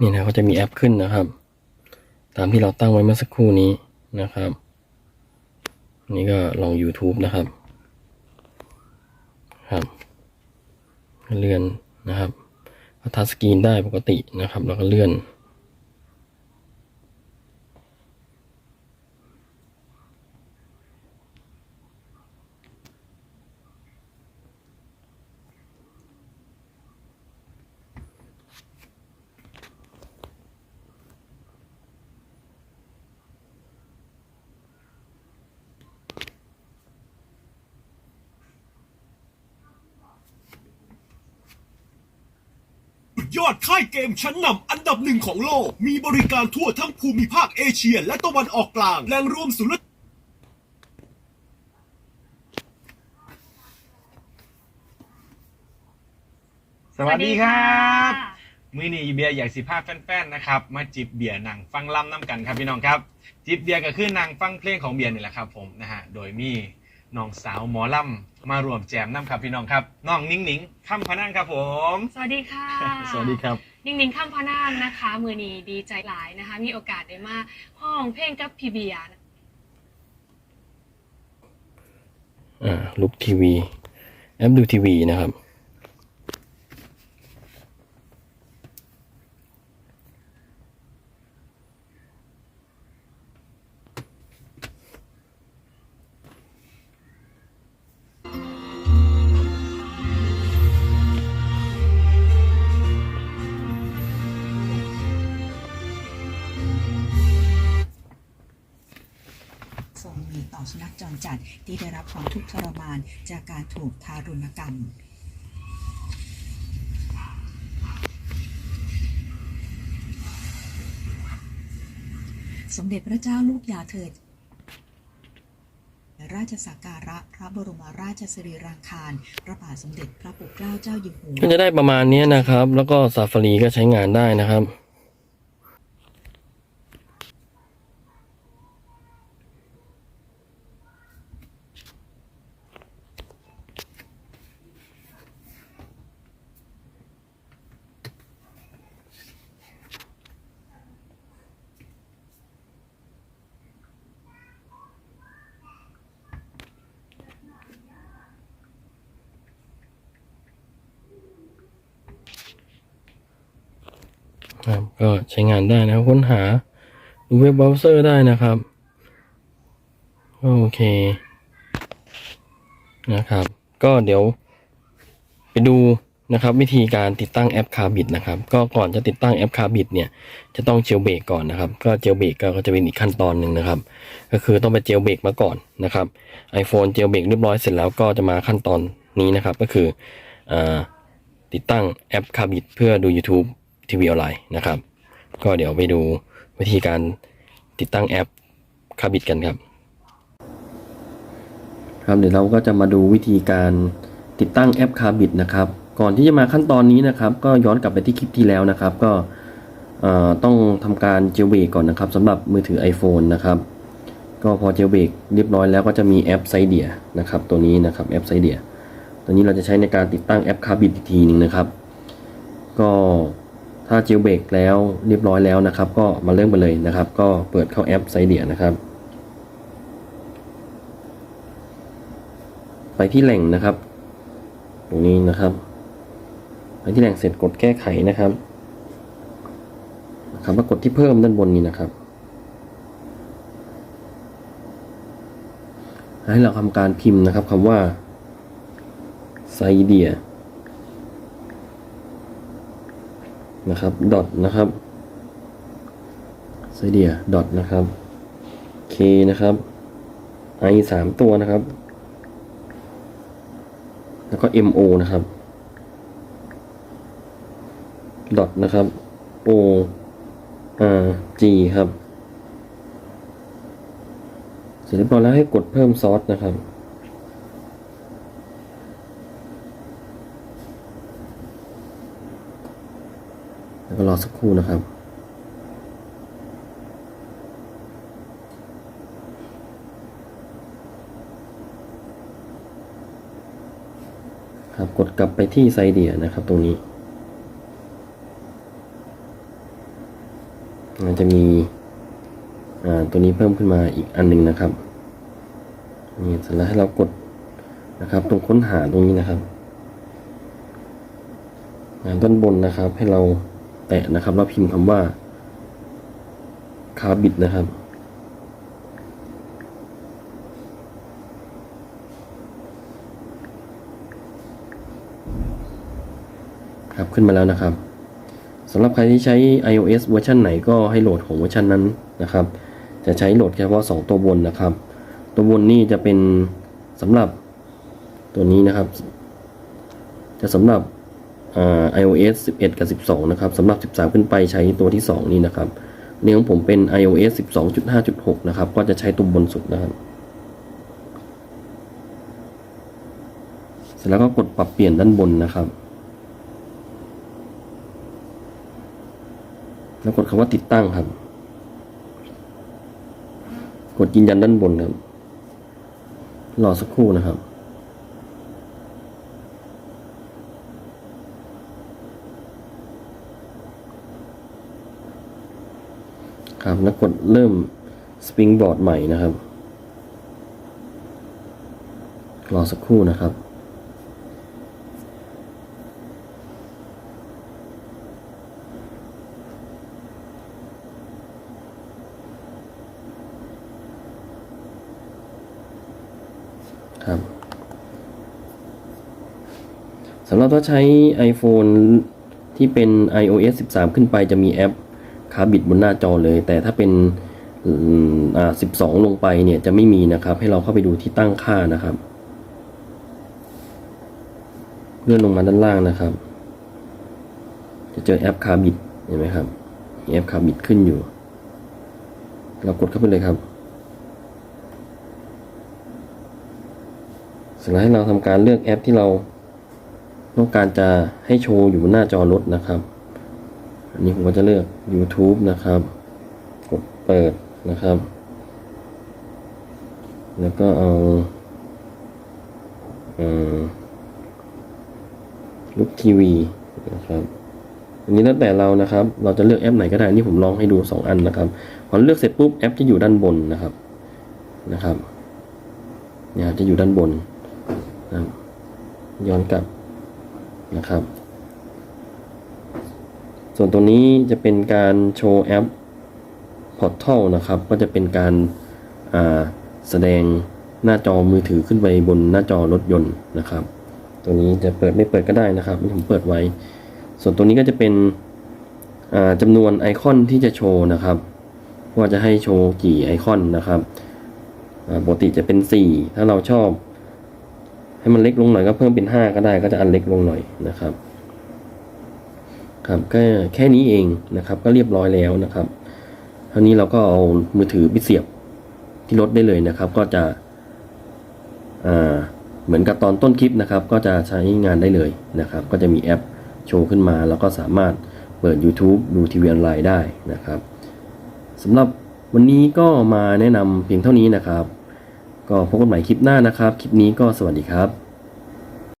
นี่นะก็จะมีแอปขึ้นนะครับ ตามที่เราตั้งไว้เมื่อสักครู่นี้นะครับ นี่ก็ลอง YouTube นะครับครับเลื่อนนะครับทัชสกรีนได้ปกตินะครับ แล้วก็เลื่อน ยอดค่ายเกมชั้นนำอันดับหนึ่งของโลก มีบริการทั่วทั้งภูมิภาคเอเชียและตะวันออกกลาง แหล่งรวมศูนย์สวัสดีครับมือนี้เบียร์อยากสิพาแฟนๆนะครับ มาจิบเบียร์หนังฟังล่ำน้ำกันครับพี่น้องครับ จิบเบียร์ก็คือหนังฟังเพลงของเบียร์นี่แหละครับผมนะฮะโดยมี น้องสาวหมอล่ำมารวมแจมน้ำครับพี่น้องครับน้องนิ้งหนิงคำพนันครับผม สวัสดีค่ะสวัสดีครับ นิ่งนิ่งข้ามพนางนะคะ มือนีดีใจหลายนะคะ มีโอกาสได้มาห้องเพลงกับพี่เบียร์อ่าลุกทีวี แอปดูทีวีนะครับ ต่อสุนัขจรจัดที่ได้รับความทุกข์ทรมานจากการถูกทารุณกรรมสมเด็จพระเจ้าลูกยาเถิด ราชสักการะพระบรมราชสรีรางคารพระบาทสมเด็จพระปกเกล้าเจ้าอยู่หัว ก็จะได้ประมาณนี้นะครับ แล้วก็ซาฟารีก็ใช้งานได้นะครับ ครับก็ใช้งานได้นะค,ค้นหาดูเว็บเบราว์เซอร์ได้นะครับ โอเค นะครับ ก็เดี๋ยว ไปดูนะครับ วิธีการติดตั้งแอปคาบิดนะครับ ก็ก่อนจะติดตั้งแอปคาบิดเนี่ยจะต้องเจลเบรกก่อนนะครับ ก็เจลเบรกก็จะเป็นอีกขั้นตอนหนึ่งนะครับ ก็คือต้องไปเจลเบรกมาก่อนนะครับ iPhone เจลเบรกเรียบร้อยเสร็จแล้วก็จะมาขั้นตอนนี้นะครับ ก็คืออติดตั้งแอปคาบิดเพื่อดู YouTube ทีวีออนไลน์นะครับ ก็เดี๋ยวไปดูวิธีการติดตั้งแอปคาบิดกันครับ ครับเดี๋ยวเราก็จะมาดูวิธีการติดตั้งแอปคาบิดนะครับ ก่อนที่จะมาขั้นตอนนี้นะครับ ก็ย้อนกลับไปที่คลิปที่แล้วนะครับ ก็เอ่อต้องทำการเจลเบรกก่อนนะครับสำหรับมือถือ iPhone นะครับ ก็พอเจลเบรกเรียบร้อยแล้วก็จะมีแอปไซเดียนะครับ ตัวนี้นะครับแอปไซเดียตัวนี้เราจะใช้ในการติดตั้งแอปคาบิดอีกทีหนึ่งนะครับ ก็ ถ้าเจลเบรกแล้วเรียบร้อยแล้วนะครับ ก็มาเริ่มกันเลยนะครับ ก็เปิดเข้าแอปไซเดียนะครับ ไปที่แหล่งนะครับ ตรงนี้นะครับ ไปที่แหล่งเสร็จกดแก้ไขนะครับนะครับแล้วกดที่เพิ่มด้านบนนี้นะครับ ให้เราทำการพิมพ์นะครับคำว่าไซเดีย นะครับดอทนะครับไซเดียดอทนะครับ K นะครับ I สามตัวนะครับ แล้วก็ MO นะครับดอทนะครับ O R G ครับ เสร็จเรียบร้อยแล้วให้กดเพิ่มซอสนะครับ แล้วก็ รอสักครู่นะครับครับกดกลับไปที่ไซเดียนะครับตรงนี้ มันจะมีอ่าตัวนี้เพิ่มขึ้นมาอีกอันหนึ่งนะครับนี่เสร็จแล้วให้เรากดนะครับ ตรงค้นหาตรงนี้นะครับงานด้านบนนะครับให้เรา แตะนะครับ แล้วพิมพ์คำว่าคาบิดนะครับครับขึ้นมาแล้วนะครับสำหรับใครที่ใช้ iOS เวอร์ชันไหนก็ให้โหลดของเวอร์ชันนั้นนะครับ จะใช้โหลดเฉพาะ 2 ตัวบนนะครับ ตัวบนนี่จะเป็นสำหรับตัวนี้นะครับ จะสำหรับ iOS 11 กับ 12 นะครับสำหรับ 13 ขึ้นไปใช้ตัวที่ 2 นี่นะครับนี่ของผมเป็น iOS 12.5.6 นะครับ ก็จะใช้ตัวบนสุดนะครับ เสร็จแล้วก็กดปรับเปลี่ยนด้านบนนะครับ แล้วกดคำว่าติดตั้งครับ กดยืนยันด้านบนครับ รอสักครู่นะครับ ครับแล้วกดเริ่มสปริงบอร์ดใหม่นะครับ รอสักครู่นะครับครับสำหรับถ้าใช้ iPhone ที่เป็น iOS 13 ขึ้นไปจะมีแอป คาบิดบนหน้าจอเลย แต่ถ้าเป็นอ่า12ลงไปเนี่ยจะไม่มีนะครับ ให้เราเข้าไปดูที่ตั้งค่านะครับเลื่อนลงมาด้านล่างนะครับ จะเจอแอปคาบิดเห็นไหมครับมีแอปคาบิดขึ้นอยู่ เรากดเข้าไปเลยครับเสร็จแล้วให้เราทำการเลือกแอปที่เราต้องการจะให้โชว์อยู่บนหน้าจอรถนะครับ อันนี้ผมก็จะเลือก YouTube นะครับ กดเปิดนะครับ แล้วก็เอาลุกทีวีนะครับอันนี้แล้วแต่เรานะครับ เราจะเลือกแอปไหนก็ได้นี่ผมลองให้ดู 2 อันนะครับ พอเลือกเสร็จปุ๊บแอปจะอยู่ด้านบนนะครับนะครับเนี่ยจะอยู่ด้านบนนะครับย้อนกลับนะครับ ส่วนตรงนี้จะเป็นการโชว์แอป Portal นะครับ ก็จะเป็นการาแสดงหน้าจอมือถือขึ้นไปบนหน้าจอรถยนต์นะครับตรงนี้จะเปิดไม่เปิดก็ได้นะครับผมเปิดไว้ ส่วนตรงนี้ก็จะเป็นจำนวนไอคอนที่จะโชว์นะครับว่าจะให้โชว์กี่ไอคอนนะครับปกติจะเป็น 4 ถ้าเราชอบ ให้มันเล็กลงหน่อยก็เพิ่มเป็น 5 ก็ได้ก็จะอันเล็กลงหน่อยนะครับ ครับก็แค่นี้เองนะครับ ก็เรียบร้อยแล้วนะครับเท่านี้เราก็เอามือถือไปเสียบที่รถได้เลยนะครับ ก็จะอ่าเหมือนกับตอนต้นคลิปนะครับ ก็จะใช้งานได้เลยนะครับ ก็จะมีแอปโชว์ขึ้นมาแล้วก็สามารถเปิด YouTube ดูทีวีออนไลน์ได้นะครับสำหรับวันนี้ก็มาแนะนำเพียงเท่านี้นะครับ ก็พบกันใหม่คลิปหน้านะครับ คลิปนี้ก็สวัสดีครับ